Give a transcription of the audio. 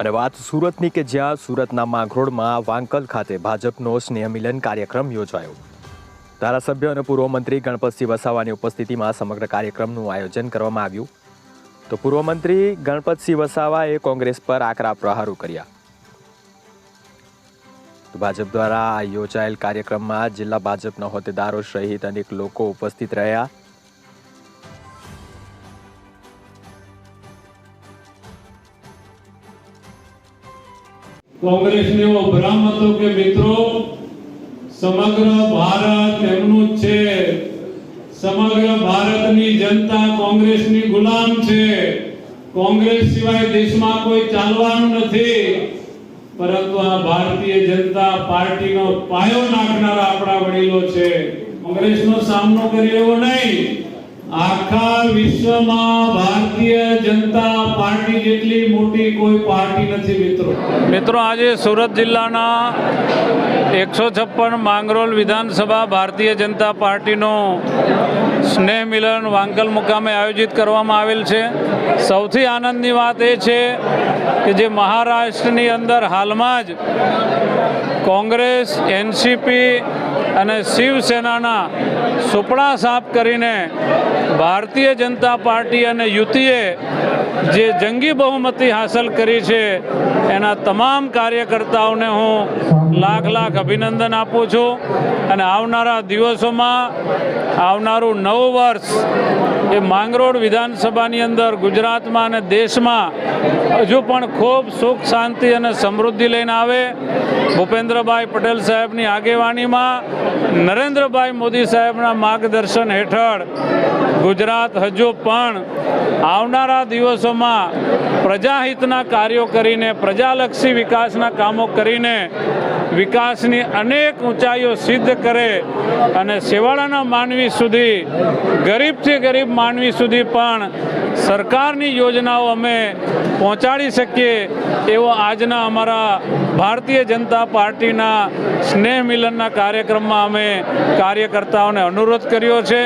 અને વાત સુરતની કે જ્યાં સુરતના માંગરોળમાં વાંકલ ખાતે ભાજપનો સ્નેહ મિલન કાર્યક્રમ યોજાયો. ધારાસભ્ય અને પૂર્વ મંત્રી ગણપતસિંહ વસાવાની ઉપસ્થિતિમાં સમગ્ર કાર્યક્રમનું આયોજન કરવામાં આવ્યું. તો પૂર્વ મંત્રી ગણપતસિંહ વસાવાએ કોંગ્રેસ પર આકરા પ્રહારો કર્યા. ભાજપ દ્વારા યોજાયેલ કાર્યક્રમમાં જિલ્લા ભાજપના હોદ્દેદારો સહિત અનેક લોકો ઉપસ્થિત રહ્યા. કોંગ્રેસને એવો ભ્રમ હતો કે મિત્રો, સમગ્ર ભારત એમનું જ છે. સમગ્ર ભારતની જનતા કોંગ્રેસની ગુલામ છે. કોંગ્રેસ સિવાય દેશમાં કોઈ ચાલવાનું નથી. પરંતુ આ ભારતીય જનતા પાર્ટીનો પાયો નાખનારા આપણા વડીલો છે. કોંગ્રેસનો સામનો કરી એવો નહીં. આખા વિશ્વમાં ભારતીય જનતા પાર્ટી જેટલી મોટી કોઈ પાર્ટી નથી મિત્રો. મિત્રો, આજે સુરત જિલ્લાના એકસો છપ્પન માંગરોલ વિધાનસભા ભારતીય જનતા પાર્ટીનો સ્નેહ મિલન વાંકલ મુકામે આયોજિત કરવામાં આવેલ છે. સૌથી આનંદની વાત એ છે કે જે મહારાષ્ટ્રની અંદર હાલમાં જ કોંગ્રેસ, એનસીપી અને શિવસેનાના સુપડા સાફ કરીને ભારતીય જનતા પાર્ટી અને યુતિએ જે જંગી બહુમતી હાંસલ કરી છે, એના તમામ કાર્યકર્તાઓને હું લાખ લાખ અભિનંદન આપું છું. અને આવનારા દિવસોમાં આવનારું નવું વર્ષ એ માંગરોળ વિધાનસભાની અંદર ગુજરાતમાં અને દેશમાં હજુ પણ ખૂબ સુખ, શાંતિ અને સમૃદ્ધિ લઈને આવે. ભૂપેન્દ્રભાઈ પટેલ સાહેબની આગેવાનીમાં નરેન્દ્રભાઈ મોદી સાહેબના માર્ગદર્શન હેઠળ ગુજરાત હજુ પણ આવનારા દિવસોમાં પ્રજાહિતના કાર્યો કરીને, પ્રજાલક્ષી વિકાસના કામો કરીને વિકાસની અનેક ઊંચાઈઓ સિદ્ધ કરે અને શેવાળાના માનવી સુધી, ગરીબથી ગરીબ માનવી સુધી પણ સરકારની યોજનાઓ અમે પહોંચાડી શકીએ એવો આજના અમારા ભારતીય જનતા પાર્ટીના સ્નેહ મિલનના કાર્યક્રમમાં અમે કાર્યકર્તાઓને અનુરોધ કર્યો છે.